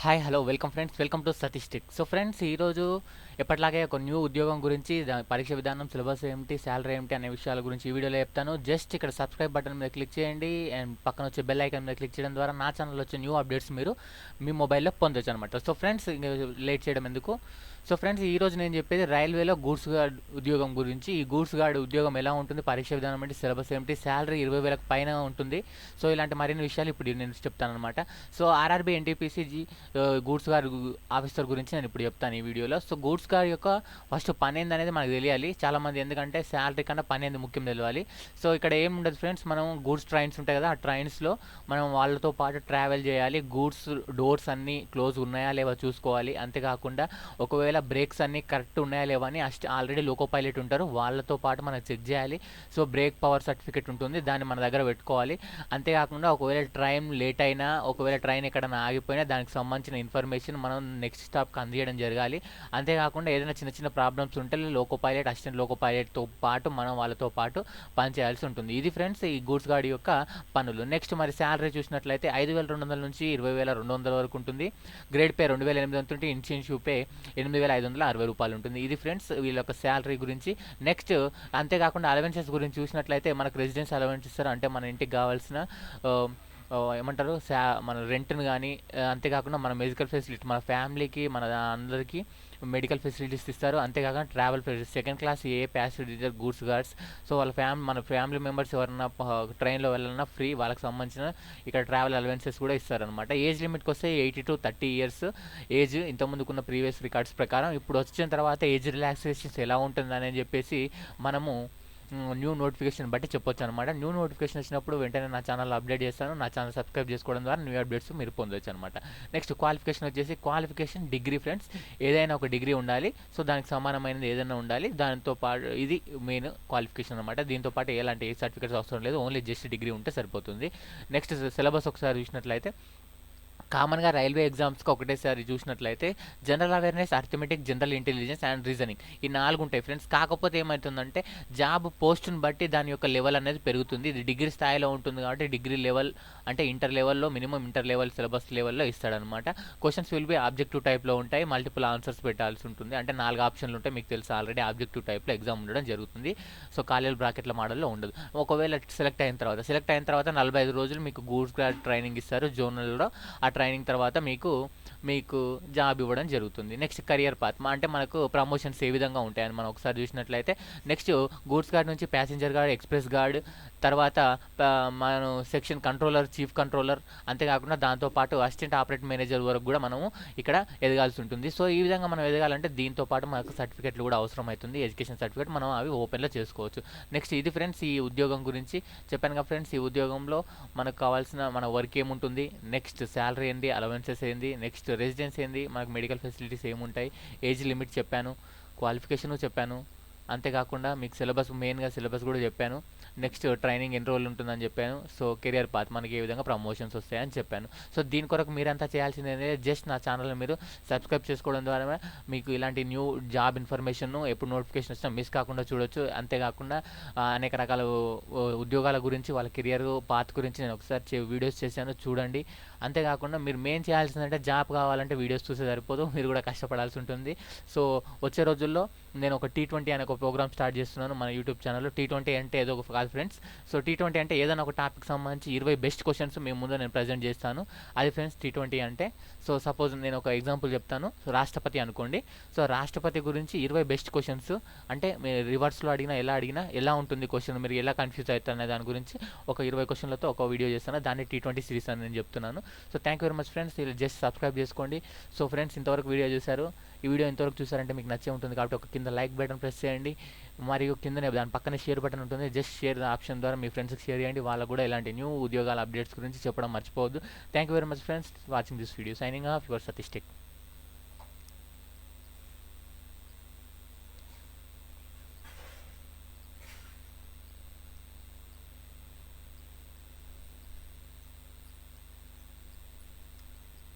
Hi hello welcome friends welcome to statistic so friends ఈరోజు ఎప్పటిలాగే ఒక న్యూ ఉద్యోగం గురించి దా- పరీక్ష విధానం సిలబస్ ఏమిటి శాలరీ ఏమిటి అనే విషయాల గురించి ఈ వీడియోలో చెప్తాను. జస్ట్ ఇక్కడ సబ్స్క్రైబ్ బటన్ మీద క్లిక్ చేయండి. అండ్ పక్కన వచ్చే బెల్ ఐకాన్ మీద క్లిక్ చేయడం ద్వారా నా ఛానల్ వచ్చే న్యూ అప్డేట్స్ మీరు మీ మొబైల్లో పొందొచ్చు అనమాట సో ఫ్రెండ్స్ లేట్ చేయడం ఎందుకు? సో ఫ్రెండ్స్ ఈ రోజు నేను చెప్పేది రైల్వేలో గూడ్స్ గార్డ్ ఉద్యోగం గురించి. ఈ గూడ్స్ గార్డ్ ఉద్యోగం ఎలా ఉంటుంది? పరీక్ష విధానం ఏంటి? సిలబస్ ఏమిటి శాలరీ ఇరవై వేలకు పైన ఉంటుంది. సో ఇలాంటి మరిన్ని విషయాలు ఇప్పుడు నేను చెప్తాను అనమాట సో ఆర్ఆర్బీ ఎన్టీపీసీజీ గూడ్స్ గార్డ్ ఆఫీసర్ గురించి నేను ఇప్పుడు చెప్తాను ఈ వీడియోలో. సో గూడ్స్ గార్డ్ యొక్క ఫస్ట్ పని ఏంది అనేది మనకు తెలియాలి. చాలామంది ఎందుకంటే శాలరీ కన్నా పని ఏంది ముఖ్యం తెలియాలి సో ఇక్కడ ఏం ఉండదు ఫ్రెండ్స్ మనం గూడ్స్ ట్రైన్స్ ఉంటాయి కదా ఆ ట్రైన్స్లో మనం వాళ్ళతో పాటు ట్రావెల్ చేయాలి. గూడ్స్ డోర్స్ అన్నీ క్లోజ్ ఉన్నాయా లేవా చూసుకోవాలి. అంతేకాకుండా ఒకవేళ బ్రేక్స్ అన్నీ కరెక్ట్ ఉన్నాయా లేవా అని అస్ట్ ఆల్రెడీ లోకో పైలట్ ఉంటారు. వాళ్ళతో పాటు మనం చెక్ చేయాలి. సో బ్రేక్ పవర్ సర్టిఫికేట్ ఉంటుంది. దాన్ని మన దగ్గర పెట్టుకోవాలి. అంతేకాకుండా ఒకవేళ ట్రైన్ లేట్ అయినా ఒకవేళ ట్రైన్ ఎక్కడైనా ఆగిపోయినా దానికి సంబంధించిన ఇన్ఫర్మేషన్ మనం నెక్స్ట్ స్టాప్కి అందించడం జరగాలి. అంతేకాకుండా ఏదైనా చిన్న చిన్న ప్రాబ్లమ్స్ ఉంటే లోకో పైలట్ అసిస్టెంట్ లోకో పైలట్తో పాటు మనం వాళ్ళతో పాటు పనిచేయాల్సి ఉంటుంది. ఇది ఫ్రెండ్స్ ఈ గూడ్స్ గార్డ్ యొక్క పనులు. నెక్స్ట్ మరి శాలరీ చూసినట్లయితే ఐదు వేల రెండు వందల నుంచి ఇరవై వేల రెండు వందల వరకు ఉంటుంది. గ్రేడ్ పే రెండు వేల ఎనిమిది వందల ఉంటే షూ పే ఎనిమిది వేల ఐదు వందల అరవై రూపాయలు ఉంటుంది. ఇది ఫ్రెండ్స్ వీళ్ళ యొక్క శాలరీ గురించి. నెక్స్ట్ అంతేకాకుండా అలవెన్సెస్ గురించి చూసినట్లయితే మనకు రెసిడెన్స్ అలవెన్స్ ఇస్తారు అంటే మన ఇంటికి కావాల్సిన ఏమంటారు? శా మన రెంట్ని కానీ అంతేకాకుండా మన మెడికల్ ఫెసిలిటీ మన ఫ్యామిలీకి మన అందరికీ మెడికల్ ఫెసిలిటీస్ ఇస్తారు. అంతేకాకుండా travel facilities second class A passenger goods guards so వాళ్ళ ఫ్యామిలీ మన ఫ్యామిలీ మెంబర్స్ ఎవరన్నా ట్రైన్లో వెళ్ళాలన్నా ఫ్రీ వాళ్ళకి సంబంధించిన ఇక్కడ ట్రావెల్ అలవెన్సెస్ కూడా ఇస్తారనమాట ఏజ్ లిమిట్కి వస్తే eighty two thirty years age ఇంతకుముందుకున్న previous records ప్రకారం. ఇప్పుడు వచ్చిన తర్వాత ఏజ్ రిలాక్సేషన్స్ ఎలా ఉంటుందని చెప్పేసి మనము న్యూ నోటిఫికేషన్ బట్టి చెప్పొచ్చు అనమాట న్యూ నోటిఫికేషన్ వచ్చినప్పుడు వెంటనే నా ఛానల్ అప్డేట్ చేస్తాను. నా ఛానల్ సబ్స్క్రైబ్ చేసుకోవడం ద్వారా న్యూ అప్డేట్స్ మీరు పొందొచ్చు అనమాట నెక్స్ట్ క్వాలిఫికేషన్ వచ్చేసి క్వాలిఫికేషన్ డిగ్రీ ఫ్రెండ్స్ ఏదైనా ఒక డిగ్రీ ఉండాలి. సో దానికి సమానమైనది ఏదైనా ఉండాలి. దానితో పాటు ఇది మెయిన్ క్వాలిఫికేషన్ అనమాట దీంతో పాటు ఎలాంటి ఏ సర్టిఫికేట్స్ అవసరం లేదు. ఓన్లీ జస్ట్ డిగ్రీ ఉంటే సరిపోతుంది. నెక్స్ట్ సిలబస్ ఒకసారి చూసినట్లయితే కామన్గా రైల్వే ఎగ్జామ్స్కి ఒకటేసారి చూసినట్లయితే general awareness arithmetic general intelligence and reasoning ఈ నాలుగు ఉంటాయి ఫ్రెండ్స్. కాకపోతే ఏమవుతుందంటే జాబ్ పోస్ట్ని బట్టి దాని యొక్క లెవెల్ అనేది పెరుగుతుంది. ఇది డిగ్రీ స్థాయిలో ఉంటుంది కాబట్టి డిగ్రీ లెవెల్ అంటే ఇంటర్ లెవెల్లో మినిమం ఇంటర్ లెవెల్ సిలబస్ లెవెల్లో ఇస్తాడనమాట. క్వశ్చన్స్ విల్ బి ఆబ్జెక్టివ్ టైప్లో ఉంటాయి. మల్టిపుల్ ఆన్సర్స్ పెట్టాల్సి ఉంటుంది. అంటే నాలుగు ఆప్షన్లు ఉంటాయి. మీకు తెలుసు ఆల్రెడీ ఆబ్జెక్టివ్ టైప్లో ఎగ్జామ్ ఉండడం జరుగుతుంది. సో కాలేజ్ బ్రాకెట్ల మోడల్లో ఉండదు. ఒకవేళ సెలెక్ట్ అయిన తర్వాత సెలెక్ట్ అయిన తర్వాత నలభై ఐదు రోజులు మీకు గూడ్స్ గ్రాడ్ ట్రైనింగ్ ఇస్తారు. జోనల్లో ఆ ట్రైనింగ్ తర్వాత మీకు మీకు జాబ్ ఇవ్వడం జరుగుతుంది. నెక్స్ట్ కెరియర్ పాత్ అంటే మనకు ప్రమోషన్స్ ఏ విధంగా ఉంటాయని మనం ఒకసారి చూసినట్లయితే నెక్స్ట్ గూడ్స్ గార్డ్ నుంచి ప్యాసింజర్ గార్డ్ ఎక్స్ప్రెస్ గార్డ్ తర్వాత మనం సెక్షన్ కంట్రోలర్ చీఫ్ కంట్రోలర్ అంతేకాకుండా దాంతోపాటు అసిస్టెంట్ ఆపరేట్ మేనేజర్ వరకు కూడా మనము ఇక్కడ ఎదగాల్సి ఉంటుంది. సో ఈ విధంగా మనం ఎదగాలంటే దీంతో పాటు మనకు సర్టిఫికెట్లు కూడా అవసరం అవుతుంది ఎడ్యుకేషన్ సర్టిఫికేట్ మనం అవి ఓపెన్లో చేసుకోవచ్చు. నెక్స్ట్ ఇది ఫ్రెండ్స్ ఈ ఉద్యోగం గురించి చెప్పాను కదా ఫ్రెండ్స్ ఈ ఉద్యోగంలో మనకు కావాల్సిన మన వర్క్ ఏముంటుంది? నెక్స్ట్ శాలరీ ఏంది అలవెన్సెస్ ఏంది నెక్స్ట్ రెసిడెన్స్ ఏంది మనకు మెడికల్ ఫెసిలిటీస్ ఏముంటాయి? ఏజ్ లిమిట్ చెప్పాను. క్వాలిఫికేషన్ చెప్పాను. అంతేకాకుండా మీకు సిలబస్ మెయిన్గా సిలబస్ కూడా చెప్పాను. నెక్స్ట్ ట్రైనింగ్ ఎన్ని రోజులు ఉంటుందని చెప్పాను. సో కెరియర్ పాత్ మనకి ఏ విధంగా ప్రమోషన్స్ వస్తాయని చెప్పాను. సో దీని కొరకు మీరంతా చేయాల్సింది ఏంటంటే జస్ట్ నా ఛానల్ని మీరు సబ్స్క్రైబ్ చేసుకోవడం ద్వారా మీకు ఇలాంటి న్యూ జాబ్ ఇన్ఫర్మేషన్ ఎప్పుడు నోటిఫికేషన్ వచ్చినా మిస్ కాకుండా చూడొచ్చు. అంతేకాకుండా అనేక రకాల ఉద్యోగాల గురించి వాళ్ళ కెరియర్ పాత్ గురించి నేను ఒకసారి చే- వీడియోస్ చేశాను. చూడండి. అంతేకాకుండా మీరు మెయిన్ చేయాల్సిందంటే జాబ్ కావాలంటే వీడియోస్ చూసే సరిపోదు. మీరు కూడా కష్టపడాల్సి ఉంటుంది. సో వచ్చే రోజుల్లో నేను ఒక టీ ట్వంటీ అనే ఒక ప్రోగ్రామ్ స్టార్ట్ చేస్తున్నాను మన యూట్యూబ్ ఛానల్లో టీ ట్వంటీ అంటే ఏదో ఒక కాదు ఫ్రెండ్స్ సో టీ ట్వంటీ అంటే ఏదైనా ఒక టాపిక్ సంబంధించి ఇరవై బెస్ట్ క్వశ్చన్స్ మేము ముందు నేను ప్రజెంట్ చేస్తాను. అది ఫ్రెండ్స్ టీ ట్వంటీ అంటే. సో సపోజ్ నేను ఒక ఎగ్జాంపుల్ చెప్తాను. సో రాష్ట్రపతి అనుకోండి. సో రాష్ట్రపతి గురించి ఇరవై బెస్ట్ క్వశ్చన్స్ అంటే మీరు రివర్స్లో అడిగినా ఎలా అడిగినా ఎలా ఉంటుంది క్వశ్చన్ మీరు ఎలా కన్ఫ్యూజ్ అవుతారు అనే దాని గురించి ఒక ఇరవై క్వశ్చన్లతో ఒక వీడియో చేస్తాను. దాన్ని టీ ట్వంటీ సిరీస్ అని నేను చెప్తున్నాను. So thank you very much friends just subscribe చేసుకోండి. సో ఫ్రెండ్స్ ఇంతవరకు వీడియో చూశారు. ఈ వీడియో ఇంతవరకు చూసారంటే మీకు నచ్చే ఉంటుంది కాబట్టి ఒక కింద లైక్ బటన్ ప్రెస్ చేయండి. మరియు కిందనే దాని పక్కనే షేర్ బటన్ ఉంటుంది. జస్ట్ షేర్ ఆప్షన్ ద్వారా మీ ఫ్రెండ్స్కి షేర్ చేయండి. వాళ్ళకు కూడా ఇలాంటి న్యూ ఉద్యోగాల అప్డేట్స్ గురించి చెప్పడం మర్చిపోవద్దు. Thank you very much friends watching this video signing off your Satish tech